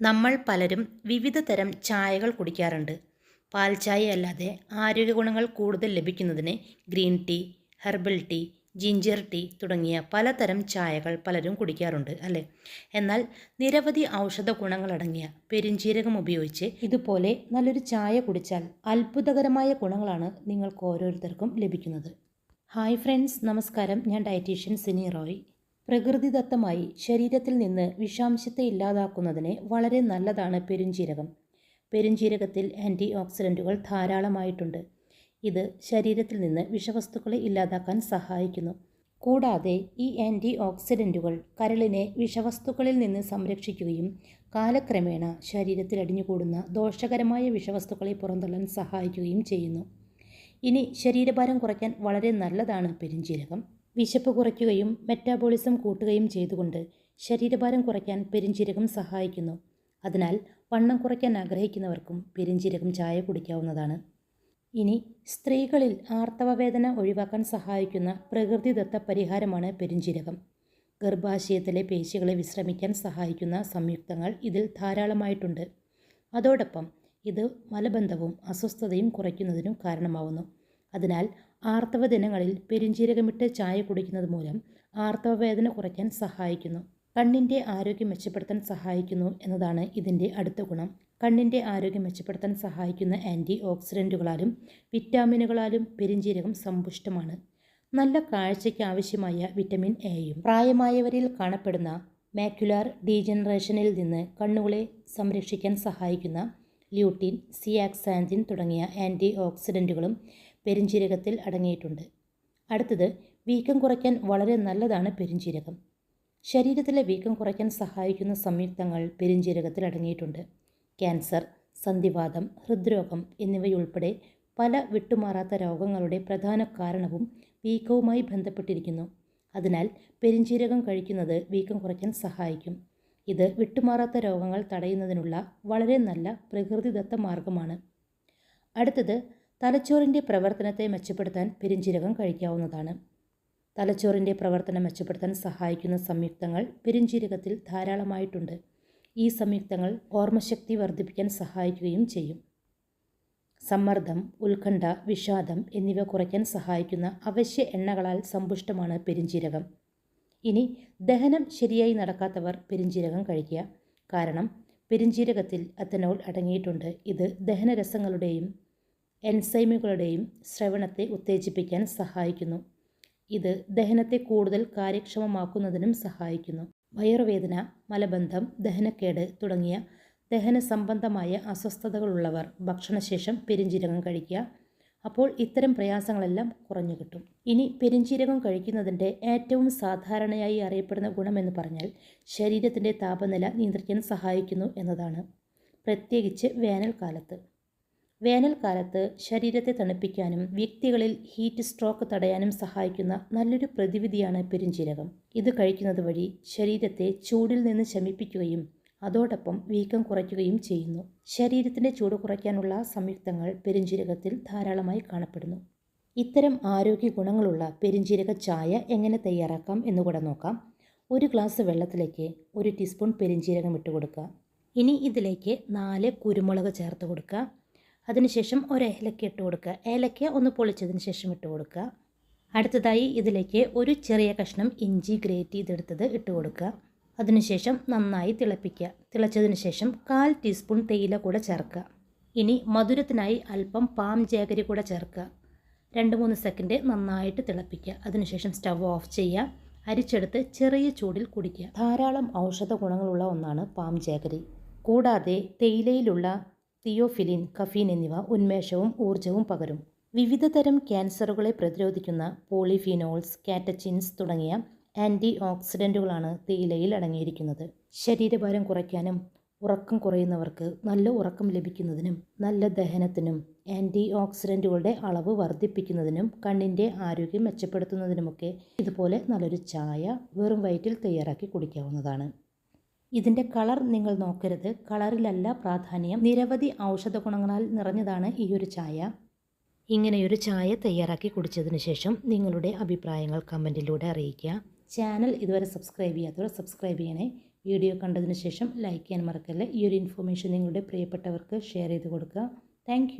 നമ്മൾ പലരും വിവിധ തരം ചായകൾ കുടിക്കാറുണ്ട്. പാൽ അല്ലാതെ ആരോഗ്യ ഗുണങ്ങൾ കൂടുതൽ ലഭിക്കുന്നതിന് green tea herbal tea ginger tea തുടങ്ങിയ പലതരം ചായകൾ പലരും കുടിക്കാറുണ്ട് അല്ലേ? എന്നാൽ നിരവധി ഔഷധ ഗുണങ്ങളടങ്ങിയ പെരുഞ്ചീരകം ഉപയോഗിച്ച് ഇതുപോലെ നല്ലൊരു ചായ കുടിച്ചാൽ അത്ഭുതകരമായ ഗുണങ്ങളാണ് നിങ്ങൾക്ക് ഓരോരുത്തർക്കും ലഭിക്കുന്നത്. ഹായ് ഫ്രണ്ട്സ് നമസ്കാരം. ഞാൻ ഡയറ്റീഷ്യൻ സിനി റോയ്. പ്രകൃതിദത്തമായി ശരീരത്തിൽ നിന്ന് വിഷാംശത്തെ ഇല്ലാതാക്കുന്നതിന് വളരെ നല്ലതാണ് പെരുംജീരകം. പെരുംജീരകത്തിൽ ആന്റി ഓക്സിഡന്റുകൾ ധാരാളമായിട്ടുണ്ട്. ഇത് ശരീരത്തിൽ നിന്ന് വിഷവസ്തുക്കളെ ഇല്ലാതാക്കാൻ സഹായിക്കുന്നു. കൂടാതെ ഈ ആന്റി ഓക്സിഡന്റുകൾ കരളിനെ വിഷവസ്തുക്കളിൽ നിന്ന് സംരക്ഷിക്കുകയും കാലക്രമേണ ശരീരത്തിൽ അടിഞ്ഞുകൂടുന്ന ദോഷകരമായ വിഷവസ്തുക്കളെ പുറന്തള്ളാൻ സഹായിക്കുകയും ചെയ്യുന്നു. ഇനി ശരീരഭാരം കുറയ്ക്കാൻ വളരെ നല്ലതാണ് പെരുംജീരകം. വിശപ്പ് കുറയ്ക്കുകയും മെറ്റാബോളിസം കൂട്ടുകയും ചെയ്തുകൊണ്ട് ശരീരഭാരം കുറയ്ക്കാൻ പെരിഞ്ചീരകം സഹായിക്കുന്നു. അതിനാൽ വണ്ണം കുറയ്ക്കാൻ ആഗ്രഹിക്കുന്നവർക്കും പെരിഞ്ചീരകം ചായ കുടിക്കാവുന്നതാണ്. ഇനി സ്ത്രീകളിൽ ആർത്തവവേദന ഒഴിവാക്കാൻ സഹായിക്കുന്ന പ്രകൃതിദത്ത പരിഹാരമാണ് പെരിഞ്ചീരകം ഗർഭാശയത്തിലെ പേശികളെ വിശ്രമിക്കാൻ സഹായിക്കുന്ന സംയുക്തങ്ങൾ ഇതിൽ ധാരാളമായിട്ടുണ്ട്. അതോടൊപ്പം ഇത് മലബന്ധവും അസ്വസ്ഥതയും കുറയ്ക്കുന്നതിനും കാരണമാവുന്നു. അതിനാൽ ആർത്തവ ദിനങ്ങളിൽ പെരുംജീരകമിട്ട് ചായ കുടിക്കുന്നത് മൂലം ആർത്തവ വേദന കുറയ്ക്കാൻ സഹായിക്കുന്നു. കണ്ണിന്റെ ആരോഗ്യം മെച്ചപ്പെടുത്താൻ സഹായിക്കുന്നു എന്നതാണ് ഇതിന്റെ അടുത്ത ഗുണം. കണ്ണിന്റെ ആരോഗ്യം മെച്ചപ്പെടുത്താൻ സഹായിക്കുന്ന ആന്റി ഓക്സിഡന്റുകളാലും വിറ്റാമിനുകളാലും പെരുംജീരകം സമ്പുഷ്ടമാണ്. നല്ല കാഴ്ചയ്ക്ക് ആവശ്യമായ വിറ്റമിൻ എയും പ്രായമായവരിൽ കാണപ്പെടുന്ന മാക്യുലാർ ഡീജനറേഷനിൽ നിന്ന് കണ്ണുകളെ സംരക്ഷിക്കാൻ സഹായിക്കുന്ന ല്യൂട്ടിൻ സിയാക്സാൻജിൻ തുടങ്ങിയ ആന്റി ഓക്സിഡന്റുകളും പെരുംജീരകത്തിൽ അടങ്ങിയിട്ടുണ്ട്. അടുത്തത് വീക്കം കുറയ്ക്കാൻ വളരെ നല്ലതാണ് പെരിഞ്ചീരകം ശരീരത്തിലെ വീക്കം കുറയ്ക്കാൻ സഹായിക്കുന്ന സംയുക്തങ്ങൾ പെരിഞ്ചീരകത്തിൽ അടങ്ങിയിട്ടുണ്ട്. ക്യാൻസർ സന്ധിവാദം ഹൃദ്രോഗം എന്നിവയുൾപ്പെടെ പല വിട്ടുമാറാത്ത രോഗങ്ങളുടെ പ്രധാന കാരണവും വീക്കവുമായി ബന്ധപ്പെട്ടിരിക്കുന്നു. അതിനാൽ പെരിഞ്ചീരകം കഴിക്കുന്നത് വീക്കം കുറയ്ക്കാൻ സഹായിക്കും. ഇത് വിട്ടുമാറാത്ത രോഗങ്ങൾ തടയുന്നതിനുള്ള വളരെ നല്ല പ്രകൃതിദത്ത മാർഗമാണ്. അടുത്തത് തലച്ചോറിന്റെ പ്രവർത്തനത്തെ മെച്ചപ്പെടുത്താൻ പെരിഞ്ചീരകം കഴിക്കാവുന്നതാണ്. തലച്ചോറിന്റെ പ്രവർത്തനം മെച്ചപ്പെടുത്താൻ സഹായിക്കുന്ന സംയുക്തങ്ങൾ പെരിഞ്ചീരകത്തിൽ ധാരാളമായിട്ടുണ്ട്. ഈ സംയുക്തങ്ങൾ ഓർമ്മശക്തി വർദ്ധിപ്പിക്കാൻ സഹായിക്കുകയും ചെയ്യും. സമ്മർദ്ദം ഉത്കണ്ഠ വിഷാദം എന്നിവ കുറയ്ക്കാൻ സഹായിക്കുന്ന അവശ്യ എണ്ണകളാൽ സമ്പുഷ്ടമാണ് പെരിഞ്ചീരകം ഇനി ദഹനം ശരിയായി നടക്കാത്തവർ പെരിഞ്ചീരകം കഴിക്കുക. കാരണം പെരിഞ്ചീരകത്തിൽ അത്തനോൾ അടങ്ങിയിട്ടുണ്ട്. ഇത് ദഹനരസങ്ങളുടെയും എൻസൈമുകളുടെയും ശ്രവണത്തെ ഉത്തേജിപ്പിക്കാൻ സഹായിക്കുന്നു. ഇത് ദഹനത്തെ കൂടുതൽ കാര്യക്ഷമമാക്കുന്നതിനും സഹായിക്കുന്നു. വയറുവേദന മലബന്ധം ദഹനക്കേട് തുടങ്ങിയ ദഹന സംബന്ധമായ അസ്വസ്ഥതകളുള്ളവർ ഭക്ഷണശേഷം പെരിഞ്ചീരകം കഴിക്കുക. അപ്പോൾ ഇത്തരം പ്രയാസങ്ങളെല്ലാം കുറഞ്ഞു കിട്ടും. ഇനി പെരിഞ്ചീരകം കഴിക്കുന്നതിന്റെ ഏറ്റവും സാധാരണയായി അറിയപ്പെടുന്ന ഗുണമെന്ന് പറഞ്ഞാൽ ശരീരത്തിന്റെ താപനില നിയന്ത്രിക്കാൻ സഹായിക്കുന്നു എന്നതാണ്. പ്രത്യേകിച്ച് വേനൽക്കാലത്ത്. വേനൽക്കാലത്ത് ശരീരത്തെ തണുപ്പിക്കാനും വ്യക്തികളിൽ ഹീറ്റ് സ്ട്രോക്ക് തടയാനും സഹായിക്കുന്ന നല്ലൊരു പ്രതിവിധിയാണ് പെരുംജീരകം. ഇത് കഴിക്കുന്നത് വഴി ശരീരത്തെ ചൂടിൽ നിന്ന് ശമിപ്പിക്കുകയും അതോടൊപ്പം വീക്കം കുറയ്ക്കുകയും ചെയ്യുന്നു. ശരീരത്തിന്റെ ചൂട് കുറയ്ക്കാനുള്ള സംയുക്തങ്ങൾ പെരുംജീരകത്തിൽ ധാരാളമായി കാണപ്പെടുന്നു. ഇത്തരം ആരോഗ്യ ഗുണങ്ങളുള്ള പെരുംജീരക ചായ എങ്ങനെ തയ്യാറാക്കാം എന്ന് എന്നുകൂടെ നോക്കാം. ഒരു ഗ്ലാസ് വെള്ളത്തിലേക്ക് ഒരു ടീസ്പൂൺ പെരുംജീരകം ഇട്ട് കൊടുക്കുക ഇനി ഇതിലേക്ക് നാല് കുരുമുളക് ചേർത്ത് കൊടുക്കുക. അതിനുശേഷം ഒരു ഏലക്ക ഇട്ട് കൊടുക്കുക. ഏലക്ക ഒന്ന് പൊളിച്ചതിന് ശേഷം ഇട്ട് കൊടുക്കുക. അടുത്തതായി ഇതിലേക്ക് ഒരു ചെറിയ കഷ്ണം ഇഞ്ചി ഗ്രേറ്റ് ചെയ്തെടുത്തത് ഇട്ട് കൊടുക്കുക. അതിനുശേഷം നന്നായി തിളപ്പിക്കുക. തിളച്ചതിന് ശേഷം കാൽ ടീസ്പൂൺ തേയില കൂടെ ചേർക്കുക. ഇനി മധുരത്തിനായി അല്പം പാം ജാഗരി കൂടെ ചേർക്കുക. രണ്ട് മൂന്ന് സെക്കൻഡ് നന്നായിട്ട് തിളപ്പിക്കുക. അതിനുശേഷം സ്റ്റവ് ഓഫ് ചെയ്യുക. അരിച്ചെടുത്ത് ചെറിയ ചൂടിൽ കുടിക്കുക. ധാരാളം ഔഷധ ഗുണങ്ങളുള്ള ഒന്നാണ് പാം ജാഗരി. കൂടാതെ തേയിലയിലുള്ള തിയോഫിലിൻ കഫീൻ എന്നിവ ഉന്മേഷവും ഊർജവും പകരും. വിവിധതരം ക്യാൻസറുകളെ പ്രതിരോധിക്കുന്ന പോളിഫിനോൾസ് കാറ്റച്ചിൻസ് തുടങ്ങിയ ആന്റി ഓക്സിഡന്റുകളാണ് തേയിലയിൽ അടങ്ങിയിരിക്കുന്നത്. ശരീരഭാരം കുറയ്ക്കാനും ഉറക്കം കുറയുന്നവർക്ക് നല്ല ഉറക്കം ലഭിക്കുന്നതിനും നല്ല ദഹനത്തിനും ആന്റി ഓക്സിഡന്റുകളുടെ അളവ് വർദ്ധിപ്പിക്കുന്നതിനും കണ്ണിന്റെ ആരോഗ്യം മെച്ചപ്പെടുത്തുന്നതിനുമൊക്കെ ഇതുപോലെ നല്ലൊരു ചായ വെറും വയറ്റിൽ തയ്യാറാക്കി കുടിക്കാവുന്നതാണ്. ഇതിന്റെ കളർ നിങ്ങൾ നോക്കരുത്. കളറിലല്ല പ്രാധാന്യം. നിരവധി ഔഷധ ഗുണങ്ങളാൽ നിറഞ്ഞതാണ് ഈ ഒരു ചായ. ഇങ്ങനെയൊരു ചായ തയ്യാറാക്കി കുടിച്ചതിന് ശേഷം നിങ്ങളുടെ അഭിപ്രായങ്ങൾ കമന്റിലൂടെ അറിയിക്കുക. ചാനൽ ഇതുവരെ സബ്സ്ക്രൈബ് ചെയ്യാത്തവർ സബ്സ്ക്രൈബ് ചെയ്യണേ. വീഡിയോ കണ്ടതിന് ശേഷം ലൈക്ക് ചെയ്യാൻ മറക്കല്ലേ. ഈ ഒരു ഇൻഫർമേഷൻ നിങ്ങളുടെ പ്രിയപ്പെട്ടവർക്ക് ഷെയർ ചെയ്ത് കൊടുക്കുക. താങ്ക്